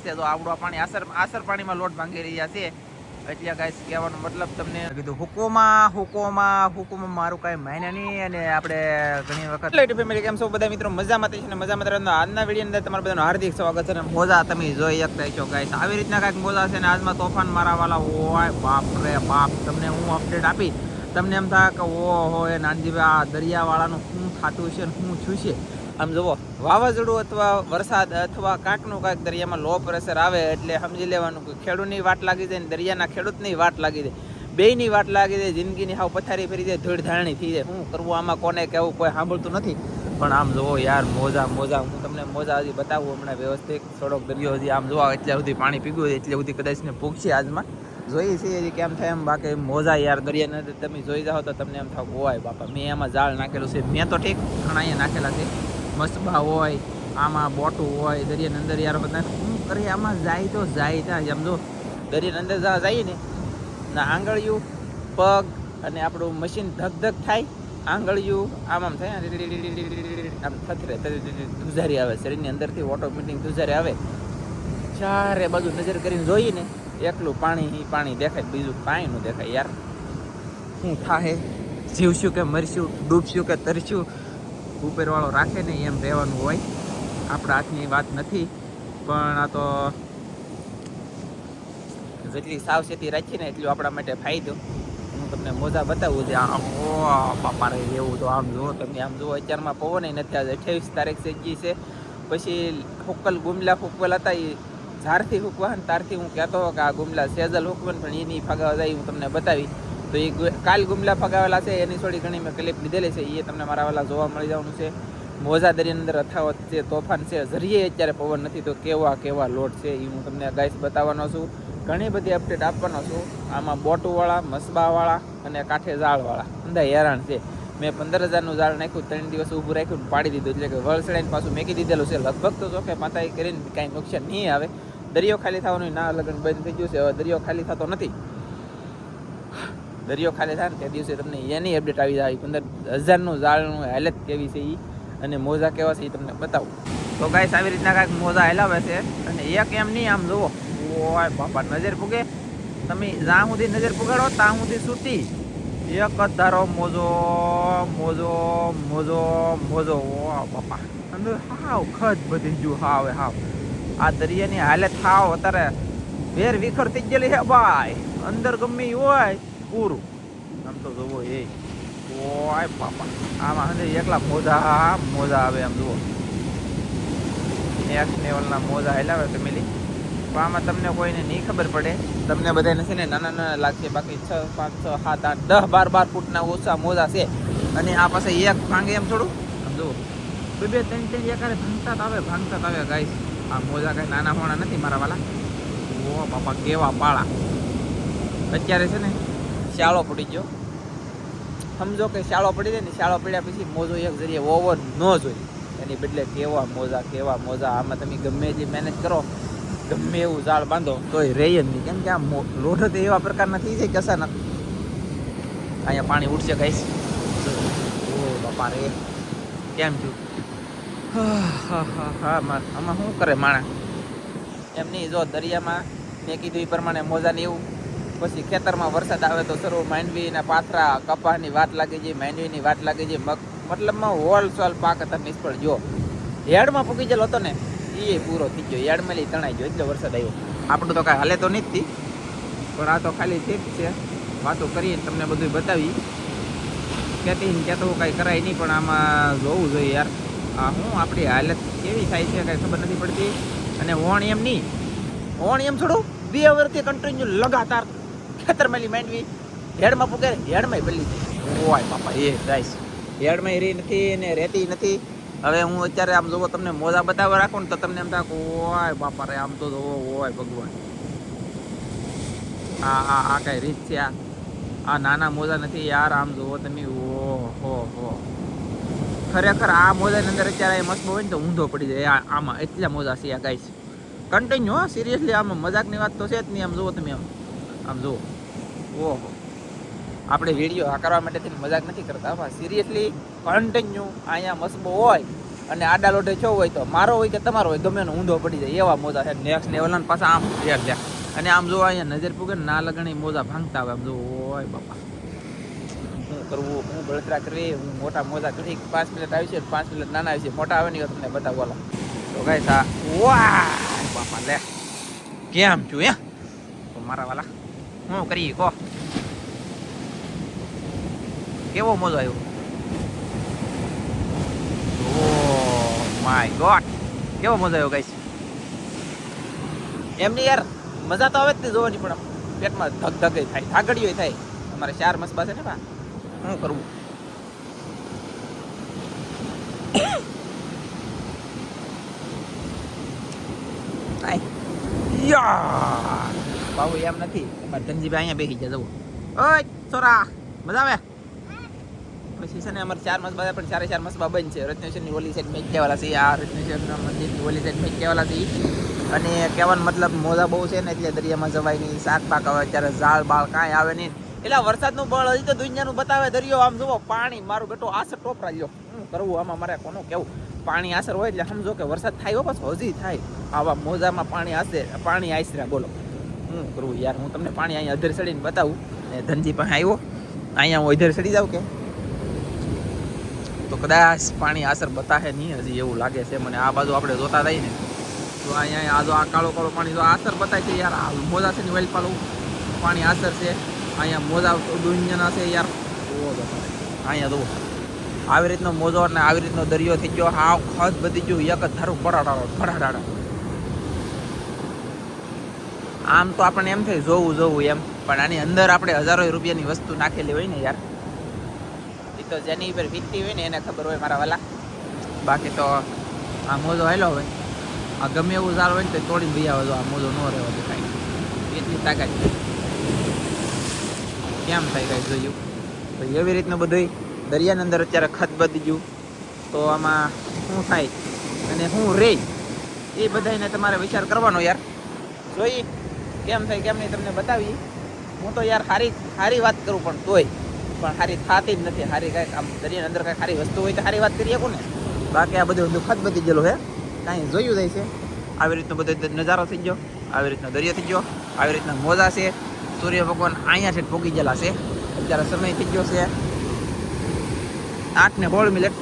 છે તો આવડું પાણી, આસર આસર પાણીમાં લોટ ભાંગી રહ્યા છે. એટલે કાંઈ કહેવાનો મતલબ તમને કીધું, હુકોમાં હુકોમાં હુકોમાં મારું કાંઈ માયના નહીં અને આપણે ઘણી વખત લાઈટ ફેમિલી કેમ છો? બધા મિત્રો મજામાં છે ને? મજામાં રહેવાનો આજના વીડિયો અંદર તમારા બધાનું હાર્દિક સ્વાગત છે અને મોજા તમે જોઈ શકતા છો ગાઈસ આવી રીતના કાંઈક મોજા છે ને? આજમાં તોફાન મારાવાલા હોય, બાપ રે બાપ. તમને હું અપડેટ આપી તમને એમ થાય કે ઓ હો એ નાનજીભાઈ આ દરિયાવાળાનું શું થતું છે ને શું છું છે? આમ જુઓ, વાવાઝોડું અથવા વરસાદ અથવા કાંકનું કાંઈક દરિયામાં લો પ્રેશર આવે એટલે સમજી લેવાનું કે ખેડૂતની વાટ લાગી જાય ને દરિયાના ખેડૂતની વાટ લાગી જાય. બેયની વાટ લાગી જાય, જિંદગીની હાવ પથારી ફરી જાય ધૂળ ધારણી થઈ જાય. શું કરવું આમાં કોને કેવું કોઈ સાંભળતું નથી. પણ આમ જુઓ યાર, મોજા મોજા. હું તમને મોજા હજી બતાવું હમણાં વ્યવસ્થિત. થોડોક દરિયો હજી આમ જોવા અત્યાર સુધી પાણી પીગું એટલે સુધી કદાચ ને પૂગશે આજમાં. જોઈએ છીએ હજી કેમ થાય એમ. બાકી મોજા યાર દરિયા નથી તમે જોઈ જાઓ તો તમને એમ થાવ ઓય બાપા, મેં એમાં જાળ નાખેલું છે. મેં તો ઠીક, ઘણા અહીંયા નાખેલા છે. મસ્તબા હોય, આમાં બોટું હોય, દરિયાની અંદર યાર બધા શું કરે આમાં જાય તો જાય ત્યાં સમજો દરિયાની અંદર જા જઈએ ને, ના આંગળિયું, પગ અને આપણું મશીન ધક ધક થાય, આંગળિયું, આમ આમ થાય આમ થતરે ધુજારી આવે, શરીરની અંદરથી ઓટોમેટિક ધુજારી આવે. ચારે બાજુ નજર કરીને જોઈએ ને, એકલું પાણી પાણી દેખાય બીજું કાંઈ ન દેખાય યાર. શું થાય જીવશું કે મરશું? ડૂબશું કે તરશું? ઉપરવાળો રાખે ને એમ રહેવાનું હોય. આપણા હાથની વાત નથી, પણ આ તો જેટલી સાવચેતી રાખીએ ને એટલું આપણા માટે ફાયદો. હું તમને મોજા બતાવું છે, આમ, ઓ બાપા એવું તો આમ જુઓ, તમે આમ જુઓ, અત્યારમાં પવન નથી આજે. અઠ્યાવીસ તારીખ છે, જી છે. પછી હુકલ ગુમલા ફૂકવેલ હતા એ ઝારથી ફૂકવા ને તારથી હું કહેતો કે આ ગુમલા સેજલ ફૂકવે પણ એની ફગાવા જાય હું તમને બતાવી તો એ કાલ ગુમલા ફગાવેલા છે, એની થોડી ઘણી મેં ક્લિપ લીધેલી છે એ તમને મારા વાલા જોવા મળી જવાનું છે. મોજા દરિયાની અંદર અથાવત છે તોફાન છે, ઝરીએ અત્યારે પવન નથી, તો કેવા કેવા લોટ છે એ હું તમને ગાઈસ બતાવવાનો છું. ઘણી બધી અપડેટ આપવાનો છું. આમાં બોટુવાળા, મસબાવાળા અને કાંઠે ઝાડવાળા. અંદર હેરાન છે. મેં પંદર હજારનું ઝાડ નાખ્યું, ત્રણ દિવસ ઊભું રાખ્યું પાડી દીધું, એટલે કે વળસડાઈને પાછું મેકી દીધેલું છે. લગભગ તો જોકે માતા કરીને કાંઈ નુકસાન નહીં આવે. દરિયો ખાલી થવાનું, ના લગ્ન બંધ થઈ ગયું છે. હવે દરિયો ખાલી થતો નથી. દરિયો ખાલી થાય ને તે દિવસે તમને એની અપડેટ આવી જાય. પંદર હજારનું ઝાડનું હાલત કેવી છે એ અને મોજા કેવા છે એ તમને બતાવું. તો ગાઈસ આવી રીતના કાંઈક મોજા હેલાવે છે અને એક એમ નહીં, આમ જુઓ. ઓય બાપા, નજર પૂગે તમે જ્યાં સુધી નજર પુગાડો ત્યાં સુધી સૂટી એક જ ધારો, મોજો મોજો મોજો મોજો. ઓ બાપા. અંદર હાવ ખત બધી ગયું હાવ હાવ. આ દરિયાની હાલત હાવ, અત્યારે વેર વિખર થઈ ગયેલી છે ભાઈ. અંદર ગમે હોય. પૂરું. આમ તો જોવો એ. ઓય બાપા. આમાં હજી એકલા મોજા મોજા આવે આમ જુઓ. નેક્સ્ટ લેવલના મોજા હલાવે ફેમિલી પણ આમાં તમને કોઈને નહીં ખબર પડે. તમને બધાને છે ને નાના નાના લાગશે. બાકી છ, પાંચ, છ, સાત, આઠ, દસ, બાર બાર ફૂટના ઓછા મોજા છે. અને આ પાસે એક ભાંગે એમ થોડું. આમ જુઓ. બે બે, ત્રણ ત્રણ એકારે ભાંગતા આવે ભાંગતા આવે ગાઈસ આ મોજા કાંઈ નાના હોણા નથી મારા વાલા. ઓ બાપા, કેવા પાળા. અત્યારે છે ને શાળો પડી ગયો. સમજો કે શાળો પડી જાય ને શાળો પડ્યા પછી મોજો એક જરીએ ઓવર ન જોઈએ. એની બદલે કેવા મોજા કેવા મોજા, આમાં તમે ગમે એટલી મહેનત કરો, ગમે એવું ઝાડ બાંધો, તોય રહે જ નહીં. કેમ કે આ લોઢો તો એવા પ્રકારના થઈ જાય કસા નથી અહીંયા પાણી ઉઠશે ગાઈસ. ઓ બાપા રે. કેમ થયું? હા હા હા આમાં શું કરે માણા? નહીં, જો દરિયામાં મેં કીધું એ પ્રમાણે મોજા ને એવું પછી ખેતરમાં વરસાદ આવે તો સર્વ માંડવીના પાથરા, કપાસની વાત લાગી જાય માંડવીની વાત લાગી જાય મગ, મતલબમાં હોલ સોલ પાક હતા નિષ્ફળ. જો, હેડમાં પૂકી ગયેલો હતો ને એ પૂરો થઈ ગયો. યાર્ડમાં લઈ તણાઈ ગયો, એટલે વરસાદ આવ્યો. આપણું તો કાંઈ હાલે તો તી. પણ આ તો ખાલી ઠીક છે. વાતો કરીએ તમને બધું બતાવી ને કહેતો કાંઈ કરાય નહીં, પણ આમાં જોવું જોઈએ યાર. આ હું આપણી હાલત કેવી થાય છે કાંઈ ખબર નથી પડતી. અને વોણ એમ નહીં. વોણ એમ થોડું બે વર્ષથી કન્ટિન્યુ લગાતાર ખેતરમાં લી માંડવી, હેડમાં પૂગે હેડમાં પલ્લી જાય ઓય બાપા, એ ગાઈસ હેડમાં રી નથી ને રહેતી નથી. હવે હું અત્યારે આમ જોવો તમને મોજા બતાવવા રાખું ને તો તમને એમ થાય ઓય બાપા રે, આમ તો જોવો, ઓય ભગવાન. આ આ આ કઈ રીત છે આ. નાના મોજા નથી, યાર, આમ જોવો તમે. ઓ, હો હો. ખરેખર આ મોજાની અંદર અત્યારે મસ્ત હોય ને તો ઊંધો પડી જાય. આમાં એટલા મોજા છે આ ગાઈસ. કન્ટિન્યુ સિરિયસલી આમાં મજાકની વાત તો છે જ નહીં, આમ જુઓ તમે આમ. આમ જુઓ. ઓહો. આપણે વીડિયો આ કરવા માટે થઈને મજાક નથી કરતા. પણ સિરિયસલી કન્ટિન્યુ અહીંયા મસબો હોય અને આડા લોટે છો હોય તો મારો હોય કે તમારો હોય, ગમે ઊંધો પડી જાય. એવા મોજા છે. નેક્સ્ટ લેવલ પાછા આમ. લે લે અને આમ જો અહીંયા નજર પૂગે ને લગણી મોજા ભાંગતા હોય. આમ જો ઓય બાપા. શું કરવું? હું બળતરા કરવી? હું મોટા મોજા કરી. પાંચ મિનિટ આવી છે પાંચ મિનિટ નાના આવી છે. મોટા આવે નહીં તમને બતાવો તો ગાઈસ સા વાહ બાપા લે કેમ છું તો મારા વાલા. હું કરી કહો કેવો મોજો આવ્યો? Oh my God. કેવો મજા આવ્યો ગાઈસ? એમની યાર, મજા તો આવે જ નહીં જોવાની, પણ પેટમાં ધગ ધગ થાય, ધાગડીઓ થાય. અમારે ચાર મસબા છે ને બા શું કરવું આય. યા એમ નથી. અમારે ધનજીભાઈ અહીંયા બેસી જાય જવું ઓય છોરા મજા આવે? પછી છે ને અમારે ચાર મસબા પણ ચારે ચાર મસબા બંધ છે. રત્નેશ્વરની ઓલી સાઈડ મેચ કહેવાલા છે. આ રત્નેશ્વરના મંદિરની ઓલી સાઈડ મેચ કહેવાલા છે. અને કહેવાનો મતલબ મોજા બહુ છે ને, એટલે દરિયામાં જવાય નહીં. શાક પાક આવે ત્યારે ઝાડ બાળ કાંઈ આવે નહીં. એટલે વરસાદનું બળ હજી તો દુનિયાનું બતાવે દરિયો. આમ જુઓ, પાણી, મારું બેટો આસર ટોપરા લ્યો શું કરવું, આમાં મારે કોનું કેવું પાણી આસર હોય એટલે સમજો કે વરસાદ થાય હો બસ હજી થાય. આવા મોજામાં પાણી આસે પાણી આસરા બોલો. શું કરવું યાર? હું તમને પાણી અહીંયા અધર ચડીને બતાવું. ધનજી પાસે આવ્યો. અહીંયા હું અધર ચડી જાઉં કે? તો કદાચ પાણી આસર બતાવે નહીં, હજી એવું લાગે છે મને. આ બાજુ આપણે જોતા થઈએ ને, તો અહીંયા, આ જો આ કાળો કાળો પાણી જો આસર બતાય છે યાર. આ મોજા છે ને વેલ પાલું પાણી આસર છે. અહીંયા મોજા દુનિયાના છે યાર. અહીંયા જુઓ. આવી રીતનો મોજો અને આવી રીતનો દરિયો થઈ ગયો. હા ખત બધી ગયું એક જ ધારું ભડાડાડો ભડાડાડો આમ તો આપણને એમ થાય, જોવું જોવું એમ. પણ આની અંદર આપણે હજારો રૂપિયાની વસ્તુ નાખેલી હોય ને યાર. એ તો જેની ઉપર વીતતી હોય ને એને ખબર હોય મારા વાલા. બાકી તો આ મોજો હેલો હોય આ ગમે એવું ચાલો હોય ને તો તોડીને ભાઈ આવે આ મોજો ન રહેવા કાંઈ. એટલી તાકાત કેમ થાય કાંઈ જોયું? તો એવી રીતનું બધું દરિયાની અંદર અત્યારે ખત બધી ગયું. તો આમાં શું થાય? અને શું રે? એ બધાને તમારે વિચાર કરવાનો યાર. જોઈ? કેમ થાય કેમ નહીં તમને બતાવી. હું તો યાર સારી સારી વાત કરું પણ તોય. પણ સારી થતી જ નથી. સારી કાંઈક આમ દરિયાની અંદર કાંઈ સારી વસ્તુ હોય તો સારી વાત કરી શકું ને બાકી આ બધું દુઃખદ બધી ગયેલું હે. કાંઈ જોયું જાય છે. આવી રીતનો બધો નજારો થઈ ગયો. આવી રીતનો દરિયો થઈ ગયો. આવી રીતના મોજા છે. સૂર્ય ભગવાન અહીંયા છે પોગી ગયેલા છે. અત્યારે સમય થઈ ગયો છે. આઠ ને બોળ મિનિટ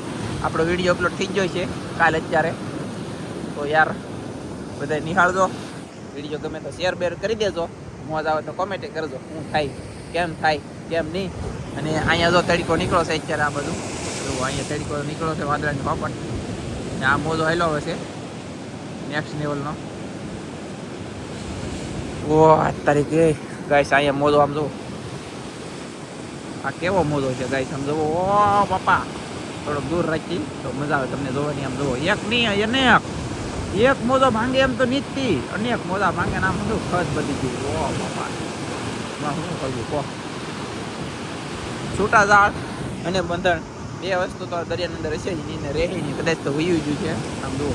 આપણો વીડિયો અપલોડ થઈ ગયો છે કાલે અત્યારે. તો યાર બધા નિહાળજો. વીડિયો ગમે તો શેર બેર કરી દેજો. મોજ આવે તો કોમેન્ટ કરજો. હું થાય? કેમ થાય? કેમ નહીં? અને અહીંયા જો તડકો નીકળો છે અત્યારે આ બધું જો અહીંયા તડકો નીકળો છે વાદળાની પાપડ ને આ મોજો હેલો છે. નેક્સ્ટ લેવલનો ઓ આઠ તારીખે. ગાઈસ અહીંયા મોજો આમ જુઓ. આ કેવો મોજો છે ગાઈસ આમ જોવો ઓ પપ્પા થોડોક દૂર રાખી તો મજા આવે તમને જોવાની. આમ જોવો એક નહીં અનેક એક મોજો ભાંગે એમ તો નીચતી અનેક મોજા ભાંગે નામ શું ખત બધી ગયું. ઓ બાપા. શું કરવું, કહો. છૂટા ઝાડ અને બંધણ બે વસ્તુ તો દરિયાની અંદર હશે જ નહીં રહે નહીં. કદાચ તો વયું જ છે. આમ જુઓ.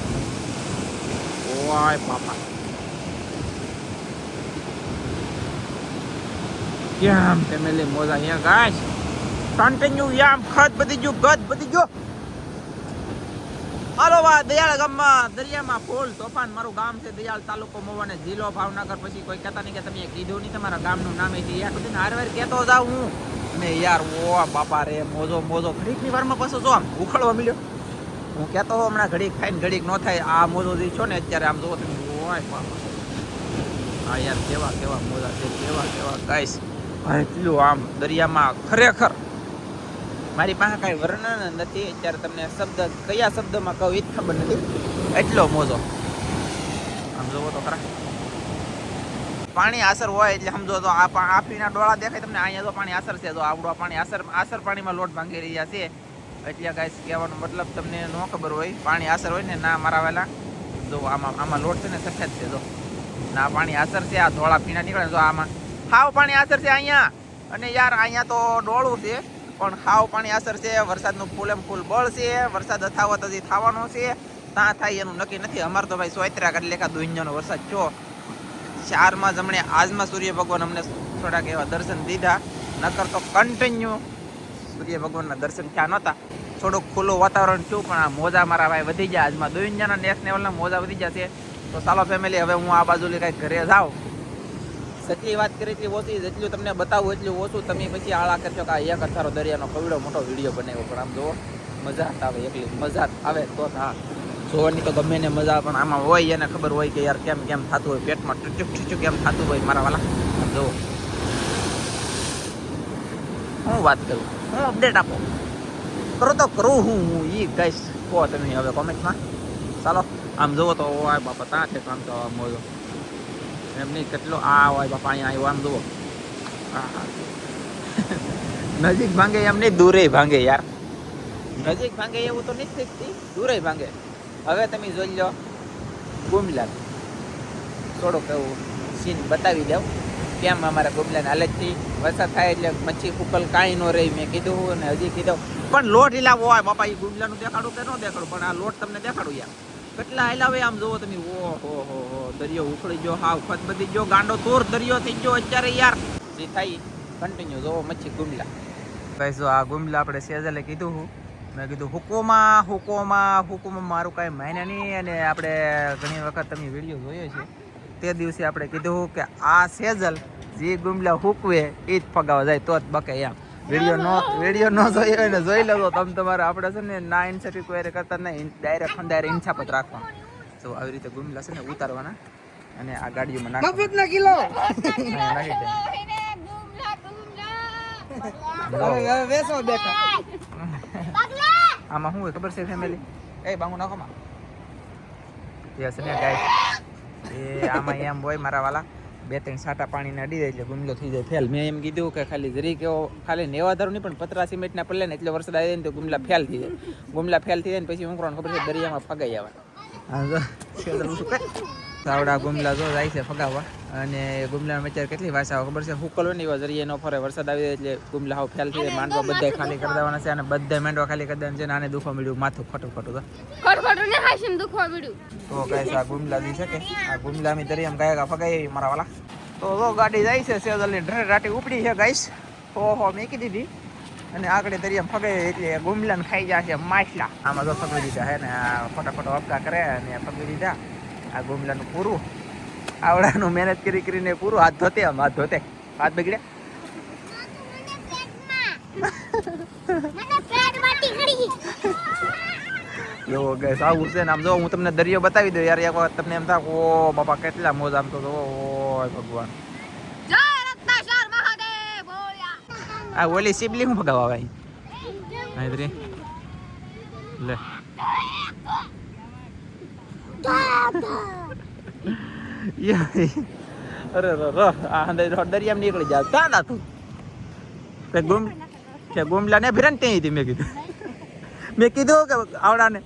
ઓય બાપા. કેમ ફેમિલી મોજા અહીંયા ગાય કન્ટિન્યુ યામ ખત બધી ગયું ગત બધી ગયો. હાલો વા દયાળ ગામમાં, દરિયામાં ફૂલ તોફાન. મારું ગામ છે દયાળ તાલુકો મોવાને જિલ્લો ભાવનગર. પછી કોઈ કહેતા નહીં કે તમે કીધું નહીં, તમારા ગામનું નામ છે યાર કદી હારવાર કહેતો જાઉં હું. ને યાર, ઓ બાપા રે, મોજો મોજો. ઘડીકની વારમાં પાછો જો આમ ઉખડવા મળ્યો હું કહેતો હોઉં, હમણાં ઘડીક ખાઈને ઘડીક ન થાય. આ મોજો જે છો ને, અત્યારે આમ જોવો તમે, ઓય હા યાર કેવા કેવા મોજા છે, કેવા કેવા ગાઈસ એટલું આમ દરિયામાં ખરેખર મારી પાસે કાંઈ વર્ણન નથી. અત્યારે તમને શબ્દ, કયા શબ્દમાં કહું એ જ ખબર નથી. એટલો મોજો. આમ જોવો તો ખરા. પાણી આસર હોય એટલે સમજો તો આ આફીના ડોળા દેખાય તમને, અહીંયા તો પાણી આસર છે. તો આવડું પાણી આસર આસર પાણીમાં લોટ ભાંગી રહ્યા છે. એટલે ગાઈસ કહેવાનો મતલબ તમને ન ખબર હોય, પાણી આસર હોય ને, ના મારા વેલા. જો આમાં આમાં લોટ છે ને સફેદ છે, જો. ના પાણી આસર છે, આ ધોળા પીણા નીકળે જો આમાં હાવ પાણી આસર છે અહીંયા. અને યાર, અહીંયા તો ડોળું છે. પણ હાવ પાણી અસર છે, વરસાદનું ફૂલ એમ ફૂલ બળ છે, વરસાદ અથાવત હજી થવાનો છે ત્યાં થાય એનું નક્કી નથી. અમારે તો ભાઈ સોયત્રા કરી લેખા દુનિયાનો વરસાદ. છો ચારમાં જમણે આજમાં સૂર્ય ભગવાન અમને થોડાક એવા દર્શન દીધા. નકર તો કન્ટિન્યુ સૂર્ય ભગવાનના દર્શન થયા નહોતા. થોડુંક ખુલ્લું વાતાવરણ થયું, પણ આ મોજા મારા ભાઈ વધી ગયા. આજમાં દુનિયાના નેક્સ્ટ લેવલના મોજા વધી જશે તો ચાલો ફેમિલી હવે હું આ બાજુ લઈ કાંઈક ઘરે જાઉં. જેટલી વાત કરી એટલી ઓછી, જેટલું તમને બતાવું એટલું ઓછું, તમે પછી આળા કરશો કે આ એક અથારો દરિયાનો કવડો મોટો વીડિયો બનાવ્યો. પણ આમ જુઓ, મજા આવે એકલી, મજા આવે તો હા. જોવાની તો ગમે ને મજા પણ આમાં હોય એને ખબર હોય કે યાર કેમ કેમ થતું હોય, પેટમાં ટચુક ટચુક કેમ થતું હોય મારા વાલા? જુઓ. હું વાત કરું? હું અપડેટ આપો? કરો તો કરું હું હું ઈ કહીશ કહો તમે હવે કોમેન્ટમાં ચાલો, આમ જુઓ તો આ બાપા ત્યાં છે, કામ તો મોજો. એમ નહીં, કેટલો આ હોય બાપા, અહીંયા આવ્યો, આમ જુઓ. નજીક ભાંગે એમ નહીં, દૂરે ભાંગે યાર. નજીક ભાંગે એવું તો નથી થતી, દૂરે ભાંગે. હવે તમે જોઈ લો, ગુમલા. થોડોક એવું સીન બતાવી દઉં. કેમ અમારા ગુમલાને હાલતથી વરસાદ થાય એટલે મચ્છી ઉકલ કાંઈ ન રહી, મેં કીધું અને હજી કીધું. પણ લોટ હિલાવો હોય બાપા એ ગુમલાનું દેખાડું કે ન દેખાડું? પણ આ લોટ તમને દેખાડું યાર. કેટલા હિલાવે આમ જોવો તમે. ઓ હો હો હો, દરિયો ઉખડી ગયો હાવ ખત બધી ગયો. ગાંડો તોર દરિયો થઈ ગયો અત્યારે યાર. જે થાય કન્ટિન્યુ જોવો મચ્છી ગુમલા. ગાઈસ જો આ ગુમલા આપણે સેજલે કીધું હું. મેં કીધું, હુકોમાં હુકોમાં હુકોમાં. મારું કાંઈ માયને નહીં અને આપણે ઘણી વખત તમે વીડિયો જોયો છે. તે દિવસે આપણે કીધું કે આ સેજલ જે ગુમલા હુકવે એ જ ફગાવા જાય, તો જ બકે એમ. વીડિયો નો વીડિયો નો જોયો હોય ને જોઈ લેજો. તમે તમારે આપણે છે ને ના ઇન્સેટિવ કોઈ કરતા નહીં. ડાયરેક્ટ ખંડાયરે ઇન્સાપત રાખવાનું. તો આવી રીતે ગુમલા છે ને ઉતારવાના. અને આ ગાડીઓમાં મફત ના કિલો. નાખી વેસો બેઠા. આમાં શું હોય ખબર છે ફેમિલી એ બાંગુ નાખો માં. યસ ને ગાઈસ એ આમાં એમ હોય મારા વાલા. બે ત્રણ સાટા પાણીને અડી જાય એટલે ગુમલો થઈ જાય, ફેલ. મેં એમ કીધું કે ખાલી જરી કેવો ખાલી નેવાધારું નહીં, પણ પતરા સિમેન્ટના પડલે ને એટલે વરસાદ આવી ને તો ગુમલા ફેલ થઈ જાય. ગુમલા ફેલ થઈ જાય ને પછી હું ખબર છે દરિયામાં ફગાઈ આવે હા સાવડા ગુમલા જો જાય છે ફગાવવા. અને ગુમલામાં અત્યારે કેટલી ભાષાઓ ખબર છે? હુકલ હોય ને જરીએ નો ફરે. વરસાદ આવી જાય એટલે ગુમલા હાવ ફેલ થઈ માંડવા બધા ખાલી કરી દેવાના છે અને બધા માંડવા ખાલી કરી દેવાના છે અને આને દુખવા મળ્યું માથું ખોટું ખોટું ખડખડું ને હાશીને દુખવા મળ્યું તો ગાઈસ આ ગુમલા દી છે કે? આ ગુમલા મી દરિયામાં ગાયકા ફગાઈ મારા વાલા. તો જો ગાડી જાય છે સેજલની. ડ્રે રાટી ઉપડી છે ગાઈસ. ઓહો મેકી દીધી. અને આગળ દરિયામાં ફગાઈ એટલે ગુમલાને ખાઈ જાય છે માછલા. આમાં જો ફગવી દીધા હે ને. ખોટા ખોટા અપકા કરે અને ફગવી દીધા. આ ગુમલાનું પૂરું. આવડાનું મહેનત કરી કરીને પૂરું. હાથ ધોતે આમ હાથ ધોતે. હાથ બગડ્યા. એવો ગેસ આવું છે ને આમ જો હું તમને દરિયો બતાવી દઉં યાર એક વખત તમને એમ થાય ઓ બાપા કેટલા મોજ આમ તો ઓ ભગવાન. આ ઓલી સિબલી હું ભગાવા ભાઈ લે. તા તું? તે તે મેં કીધું. કે આવડાને.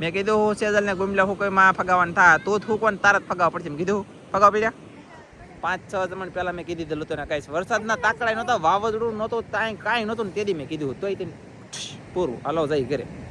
મેં કીધું હું સેજલ ને ગુમલા હું કોઈ માં થા. તું જ હુકવાનું તારા જ ફગાવવા પડશે કીધું ફગાવ પડ્યા? પાંચ, છ જમણ પહેલા મેં કીધી દીધેલું તને કાંઈ. વરસાદના તાકડા નહોતા વાવાઝોડું નહોતું કાંઈ કાંઈ નહોતું ને તેથી મેં કીધું તોય તેને, પૂરું, હાલો, જઈ ઘરે.